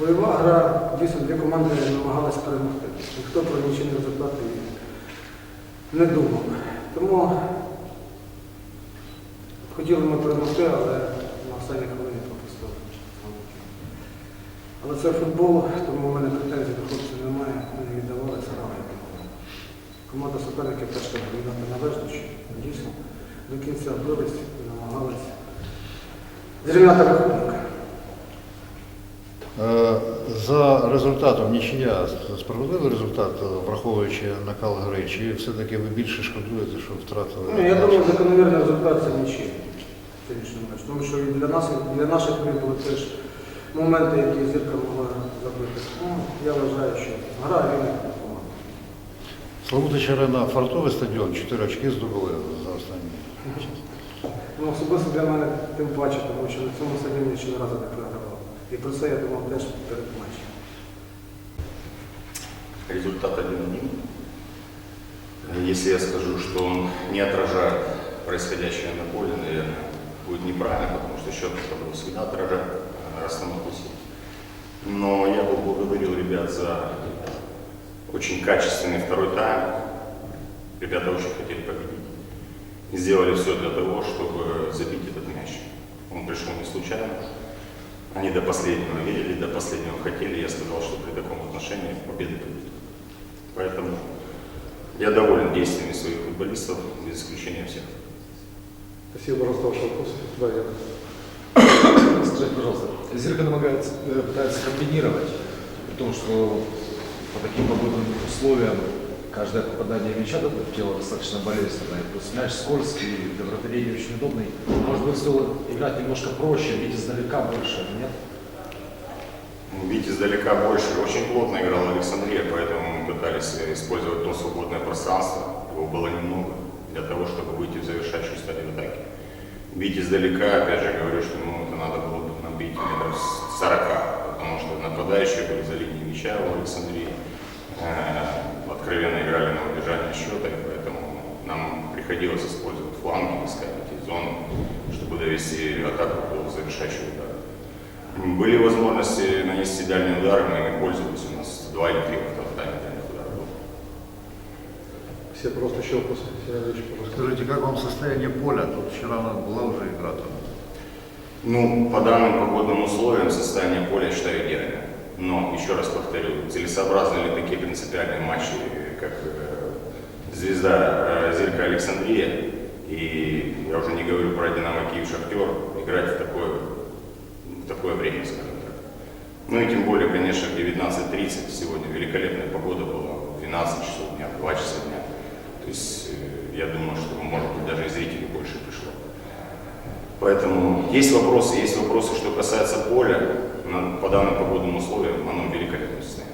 Бойова гра, дійсно, дві команди намагалися перемогти. Ніхто про нічийні результати не думав. Тому хотіли ми перемогти, але на останній хвилині пропустили. Але це футбол, тому в мене претензій до хлопців немає, вони не віддавалися грали. Команда суперників теж треба віддати належно, що дійсно до кінця бились і намагалися зрівняти рахунок. За результатом нічия справедливий результат, е, враховуючи накал гри, чи все-таки ви більше шкодуєте, що втратили? Ну, я думаю, закономірний результат це нічий. Тому що для нас, для наших були теж моменти, які зірка могла забити. Ну, я вважаю, що гра рівна команда. Славутич арена фартовий стадіон, 4 очки здобули за останні. Ну, особисто для мене тим паче, тому що на цьому стадіоні ще не разу не програвав. І про це я думав теж перед матчем. Результат 1-1. Если я скажу, что он не отражает происходящее на поле, наверное, будет неправильно, потому что счет который всегда отражает э, расстановку. Но я бы благодарил ребят за очень качественный второй тайм. Ребята очень хотели победить. И сделали все для того, чтобы забить этот мяч. Он пришел не случайно. Они до последнего верили, до последнего хотели. Я сказал, что при таком отношении победы победит. Поэтому я доволен действиями своих футболистов, без исключения всех. Спасибо, пожалуйста, ваш вопрос. Да, я. Скажите, пожалуйста, Зирка намагается, э, пытается комбинировать, при том, что по таким погодным условиям каждое попадание мяча в тело достаточно болезненное. Плюс мяч скользкий, не очень удобный. Может быть, стоило играть немножко проще, бить издалека больше, нет? Ну, Ведь издалека больше. Очень плотно играл Александрия, поэтому мы пытались использовать то свободное пространство. Его было немного для того, чтобы выйти в завершающую стадию атаки. Бить издалека, опять же говорю, что ну, это надо было бы нам бить метров с 40, потому что нападающие были за линией мяча у Александрии. Э, откровенно играли на удержание счета, и поэтому нам приходилось использовать фланги, искать эти зоны, чтобы довести атаку до завершающего удара. Были возможности нанести дальние удары, мы ими пользовались. У нас два или три тайме дальних ударов было. Все просто еще вопрос. Сергей Андреевич, пожалуйста. Скажите, как вам состояние поля? Тут вчера была уже игра там. Ну, по данным погодным условиям, состояние поля, я считаю, идеальное. Но, еще раз повторю, целесообразны ли такие принципиальные матчи, как э, «Звезда» э, Зирка Александрия, и я уже не говорю про «Динамо Киев Шахтер», играть в такое, в такое время, скажем так. Ну и тем более, конечно, в 19.30 сегодня великолепная погода была, в 12 часов дня, в 2 часа дня. То есть э, я думаю, что, может быть, даже и зрителей больше пришло. Поэтому есть вопросы, есть вопросы, что касается поля, по данным погодным условиям, оно в великолепном состоянии.